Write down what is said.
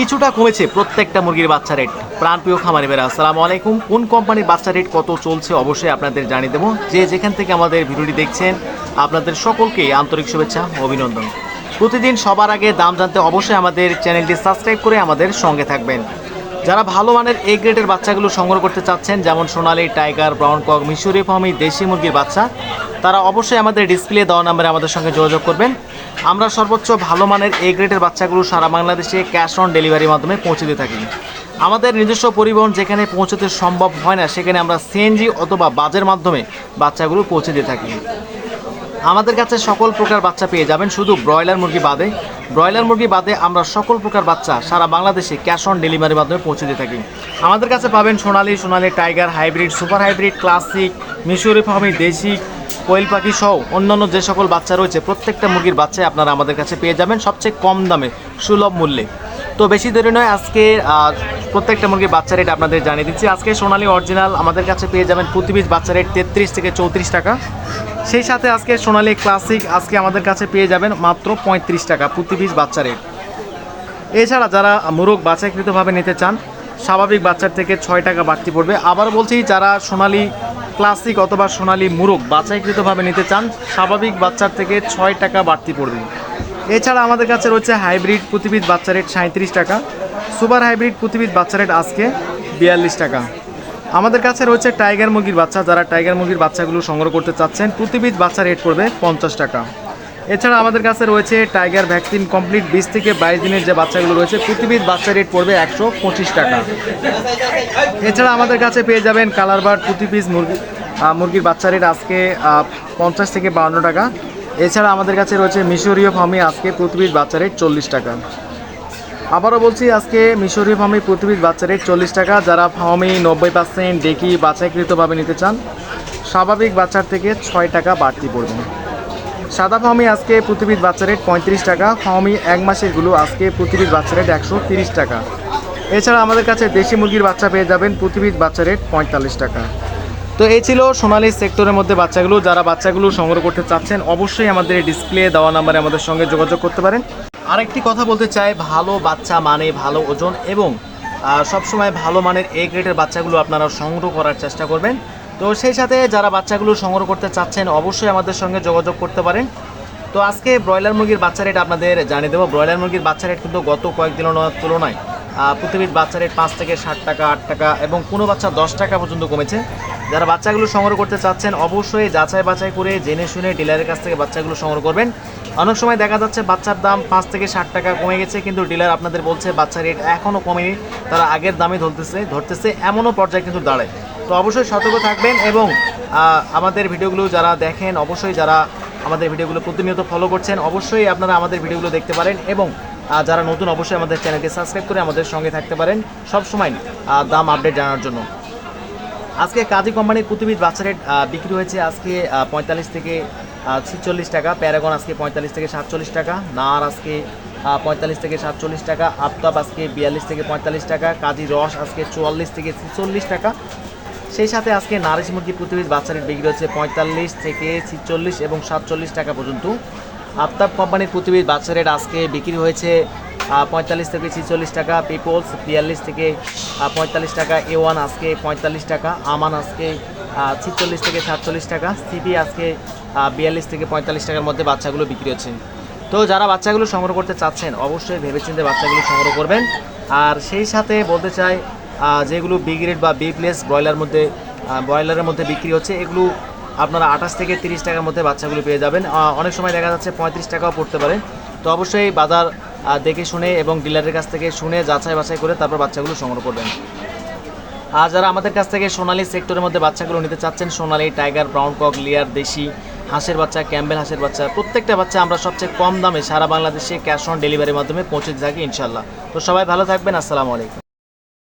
কিছুটা কমেছে প্রত্যেকটা মুরগির বাচ্চা রেট প্রাণপ্রিয় খামারি বেরা আসসালাম আলাইকুম। কোন কোম্পানির বাচ্চা রেট কত চলছে অবশ্যই আপনাদের জানিয়ে দেবো। যে যেখান থেকে আমাদের ভিডিওটি দেখছেন, আপনাদের সকলকে আন্তরিক শুভেচ্ছা অভিনন্দন। প্রতিদিন সবার আগে দাম জানতে অবশ্যই আমাদের চ্যানেলটি সাবস্ক্রাইব করে আমাদের সঙ্গে থাকবেন। যারা ভালো মানের এ গ্রেডের বাচ্চাগুলো সংগ্রহ করতে চাচ্ছেন, যেমন সোনালি, টাইগার, ব্রাউন, কক মিশরি ফার্মি, দেশি মুরগির বাচ্চা তারা অবশ্যই আমাদের ডিসপ্লে দেওয়া নাম্বারে আমাদের সঙ্গে যোগাযোগ করবেন। আমরা সর্বোচ্চ ভালো মানের এ গ্রেডের বাচ্চাগুলো সারা বাংলাদেশে ক্যাশ অন ডেলিভারির মাধ্যমে পৌঁছে দিয়ে থাকি। আমাদের নিজস্ব পরিবহন যেখানে পৌঁছতে সম্ভব হয় না, সেখানে আমরা সিএনজি অথবা বাজের মাধ্যমে বাচ্চাগুলো পৌঁছে দিয়ে থাকি। আমাদের কাছে সকল প্রকার বাচ্চা পেয়ে যাবেন, শুধু ব্রয়লার মুরগি বাদে। ব্রয়লার মুরগি বাদে আমরা সকল প্রকার বাচ্চা সারা বাংলাদেশে ক্যাশ অন ডেলিভারির মাধ্যমে পৌঁছে দিয়ে থাকি। আমাদের কাছে পাবেন Sonali Sonali tiger hybrid super hybrid classic মিশরি ফার্মি, দেশি কোয়েল পাখি সহ অন্যান্য যে সকল বাচ্চা রয়েছে, প্রত্যেকটা মুরগির বাচ্চাই আপনারা আমাদের কাছে পেয়ে যাবেন সবচেয়ে কম দামে, সুলভ মূল্যে। তো বেশি দেরি নয়, আজকে প্রত্যেকটা মুরগির বাচ্চা রেট আপনাদের জানিয়ে দিচ্ছি। আজকে সোনালি অরিজিনাল আমাদের কাছে পেয়ে যাবেন প্রতি পিস, বাচ্চা রেট তেত্রিশ থেকে চৌত্রিশ টাকা। সেই সাথে আজকে সোনালি ক্লাসিক আজকে আমাদের কাছে পেয়ে যাবেন মাত্র পঁয়ত্রিশ টাকা প্রতি পিস, বাচ্চা রেট এছাড়া যারা মুরগ বাছাইকৃতভাবে নিতে চান স্বাভাবিক বাচ্চার থেকে ছয় টাকা বাড়তি পড়বে। আবার বলছি, যারা সোনালি ক্লাসিক অথবা সোনালি মুরগ বাছাইকৃতভাবে নিতে চান, স্বাভাবিক বাচ্চার থেকে ছয় টাকা বাড়তি পড়বে। এছাড়া আমাদের কাছে রয়েছে হাইব্রিড প্রতিবিধ বাচ্চা রেট সাঁত্রিশ টাকা, সুপার হাইব্রিড প্রতিবিধ বাচ্চা রেট আজকে বিয়াল্লিশ টাকা। আমাদের কাছে রয়েছে টাইগার মুরগির বাচ্চা, যারা টাইগার মুরগির বাচ্চাগুলো সংগ্রহ করতে চাচ্ছেন, প্রতিবিধ বাচ্চা রেট পড়বে পঞ্চাশ টাকা। এছাড়া আমাদের কাছে রয়েছে টাইগার ভ্যাকসিন কমপ্লিট বিশ থেকে বাইশ দিনের যে বাচ্চাগুলো রয়েছে, প্রতিবিধ বাচ্চা রেট পড়বে একশো পঁচিশ টাকা। এছাড়া আমাদের কাছে পেয়ে যাবেন কালার বার্ড প্রতি পিস মুরগি মুরগির বাচ্চা রেট আজকে পঞ্চাশ থেকে বাউন্ন টাকা। এছাড়া আমাদের কাছে রয়েছে মিশরীয় ফার্মি আজকে পিস বাচ্চা রেট চল্লিশ টাকা। আবারও বলছি, আজকে মিশরীয় ফার্মি পিস বাচ্চা রেট চল্লিশ টাকা। যারা ফার্মি নব্বই পার্সেন্ট ডেকি বাছাইকৃতভাবে নিতে চান, স্বাভাবিক বাচ্চার থেকে ছয় টাকা বাড়তি পড়বে। সাদা ফার্মি আজকে প্রতিবিধ বাচ্চা রেট পঁয়ত্রিশ টাকা ফার্মি এক মাসেরগুলো আজকে প্রতিবিধ বাচ্চা রেট একশো তিরিশ টাকা। এছাড়া আমাদের কাছে দেশি মুরগির বাচ্চা পেয়ে যাবেন প্রতিবিধ বাচ্চা রেট পঁয়তাল্লিশ টাকা। তো এই ছিল সোনালী সেক্টরের মধ্যে বাচ্চাগুলো। যারা বাচ্চাগুলো সংগ্রহ করতে চাচ্ছেন, অবশ্যই আমাদের ডিসপ্লে দেওয়া নাম্বারে আমাদের সঙ্গে যোগাযোগ করতে পারেন। আরেকটি কথা বলতে চাই, ভালো বাচ্চা মানে ভালো ওজন এবং সবসময় ভালো মানের এ গ্রেডের বাচ্চাগুলো আপনারা সংগ্রহ করার চেষ্টা করবেন। তো সেই সাথে যারা বাচ্চাগুলো সংগ্রহ করতে চাচ্ছেন, অবশ্যই আমাদের সঙ্গে যোগাযোগ করতে পারেন। তো আজকে ব্রয়লার মুরগির বাচ্চা রেট আপনাদের জানিয়ে দেবো। ব্রয়লার মুরগির বাচ্চা রেট কিন্তু গত কয়েকদিনের তুলনায় পৃথিবীর বাচ্চা রেট পাঁচ থেকে ষাট টাকা, আট টাকা এবং কোনো বাচ্চা দশ টাকা পর্যন্ত কমেছে। যারা বাচ্চাগুলো সংগ্রহ করতে চাচ্ছেন, অবশ্যই যাচাই বাছাই করে জেনে শুনে ডিলারের কাছ থেকে বাচ্চাগুলো সংগ্রহ করবেন। অনেক সময় দেখা যাচ্ছে বাচ্চার দাম পাঁচ থেকে ষাট টাকা কমে গেছে, কিন্তু ডিলার আপনাদের বলছে বাচ্চার রেট এখনও কমেনি, তারা আগের দামে ধরতেছে ধরতেছে, এমনও পর্যায়ে কিন্তু দাঁড়ায়। তো অবশ্যই সতর্ক থাকবেন এবং আমাদের ভিডিওগুলো যারা দেখেন, অবশ্যই যারা আমাদের ভিডিওগুলো প্রতিনিয়ত ফলো করছেন, অবশ্যই আপনারা আমাদের ভিডিওগুলো দেখতে পারেন এবং যারা নতুন অবশ্যই আমাদের চ্যানেলকে সাবস্ক্রাইব করে আমাদের সঙ্গে থাকতে পারেন সবসময় দাম আপডেট জানার জন্য। আজকে কাজী কোম্পানির প্রতিবিধ বাচ্চা রেট বিক্রি হয়েছে আজকে পঁয়তাল্লিশ থেকে ছিচল্লিশ টাকা, প্যারাগন আজকে পঁয়তাল্লিশ থেকে সাতচল্লিশ টাকা, নার আজকে পঁয়তাল্লিশ থেকে সাতচল্লিশ টাকা, আফতাব আজকে বিয়াল্লিশ থেকে পঁয়তাল্লিশ টাকা, কাজী রস আজকে চুয়াল্লিশ থেকে ছিচল্লিশ টাকা। সেই সাথে আজকে নারিশ মুরগি প্রতিবিধ বাচ্চা রেট বিক্রি হচ্ছে পঁয়তাল্লিশ থেকে ছিচল্লিশ এবং সাতচল্লিশ টাকা পর্যন্ত। আফতাব কোম্পানির প্রতিবিধ বাচ্চা রেট আজকে বিক্রি হয়েছে পঁয়তাল্লিশ থেকে ছিচল্লিশ টাকা, পিপলস বিয়াল্লিশ থেকে পঁয়তাল্লিশ টাকা, এ ওয়ান আজকে পঁয়তাল্লিশ টাকা, আমান আজকে ছিচল্লিশ থেকে সাতচল্লিশ টাকা সিবি আজকে বিয়াল্লিশ থেকে পঁয়তাল্লিশ টাকার মধ্যে বাচ্চাগুলো বিক্রি হচ্ছে। তো যারা বাচ্চাগুলো সংগ্রহ করতে চাচ্ছেন, অবশ্যই ভেবেচিন্তে বাচ্চাগুলো সংগ্রহ করবেন। আর সেই সাথে বলতে চাই যেগুলো বি গ্রেড বা বি প্লেস ব্রয়লার মধ্যে ব্রয়লারের মধ্যে বিক্রি হচ্ছে, এগুলো আপনারা আঠাশ থেকে তিরিশ টাকার মধ্যে বাচ্চাগুলো পেয়ে যাবেন। অনেক সময় দেখা যাচ্ছে পঁয়ত্রিশ টাকাও পড়তে পারে। তো অবশ্যই বাজার দেখে শুনে এবং ডিলারের কাছ থেকে শুনে যাচাই বাছাই করে তারপর বাচ্চাগুলো সংগ্রহ করবেন। আর যারা আমাদের কাছ থেকে সোনালি সেক্টরের মধ্যে বাচ্চাগুলো নিতে চাচ্ছেন, সোনালি টাইগার ব্রাউন কক লিয়ার দেশি হাঁসের বাচ্চা, ক্যাম্বেল হাঁসের বাচ্চা, প্রত্যেকটা বাচ্চা আমরা সবচেয়ে কম দামে সারা বাংলাদেশে ক্যাশ অন ডেলিভারির মাধ্যমে পৌঁছে থাকি ইনশাল্লাহ তো সবাই ভালো থাকবেন, আসসালামু আলাইকুম।